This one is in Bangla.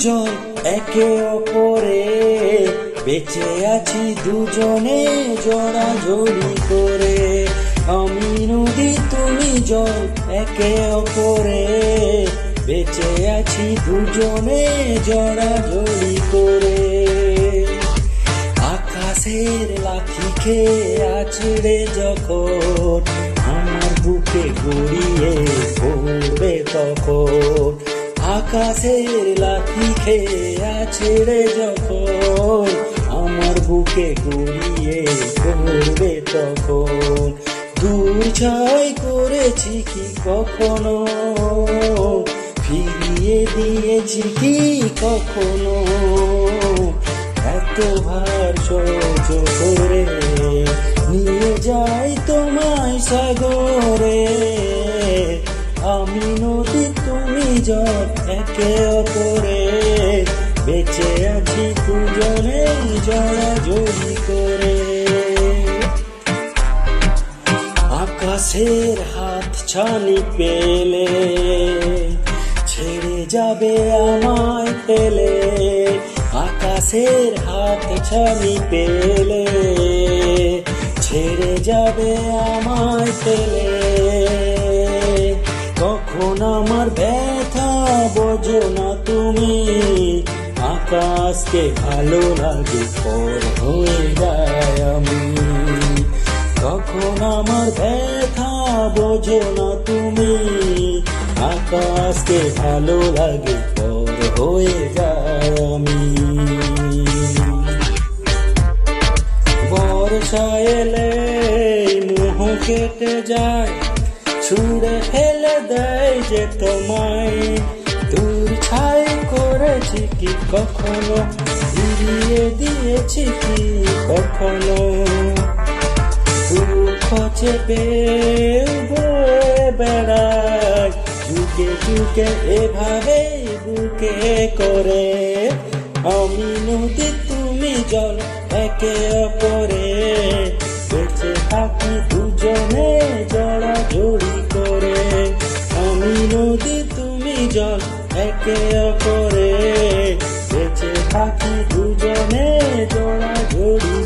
জল, একে অপরে। বেঁচে আছি দুজনে জড়াজড়ি করে। আমি নদী, তুমি জল, একে অপরে। বেঁচে আছি দুজনে জড়াজড়ি করে। আকাশের লাঠি খেয়ে আছড়ে যখন আমার বুকে গড়িয়ে পড়বে তখন আকাশের লাঠি খেয়ে আছড়ে যখন আমার বুকে গড়িয়ে পড়বে তখন দূর ছয় করেছি কি কখনো? ফিরিয়ে দিয়েছি কি কখনো? এত ভার সহ্য করে নিয়ে যাই তোমায় সাগরে। আমি নদী জল একে অপরে। বেঁচে আছি দুজনে জড়াজড়ি করে। আকাশের হাত ছানি পেলে, ছেড়ে যাবে আমায় পেলে আকাশের হাত ছানি পেলে, ছেড়ে যাবে আমায় পেলে কখন আমার ব্যথা বোঝো না তুমি। আকাশকে ভালো লাগে, পর হয়ে যায় আমি। তখন আমার ব্যথা বোঝো না তুমি। আকাশকে ভালো লাগে, পর হয়ে যায় আমি। বর্ষা এলে মুহ কেটে যায়, ছুঁড়ে ফেলে দেয় যে তোমায়। করেছি কি কখনো? ফিরিয়ে দিয়েছি কি কখনো? চেপে বেড়ায় যুগে যুগে এভাবে বুকে করে। আমি নদী, তুমি জল, একে অপরে। বেঁচে থাকি দুজনে জড়া একে অপরে বেঁচে থাকি দুজনে জড়া জড়ি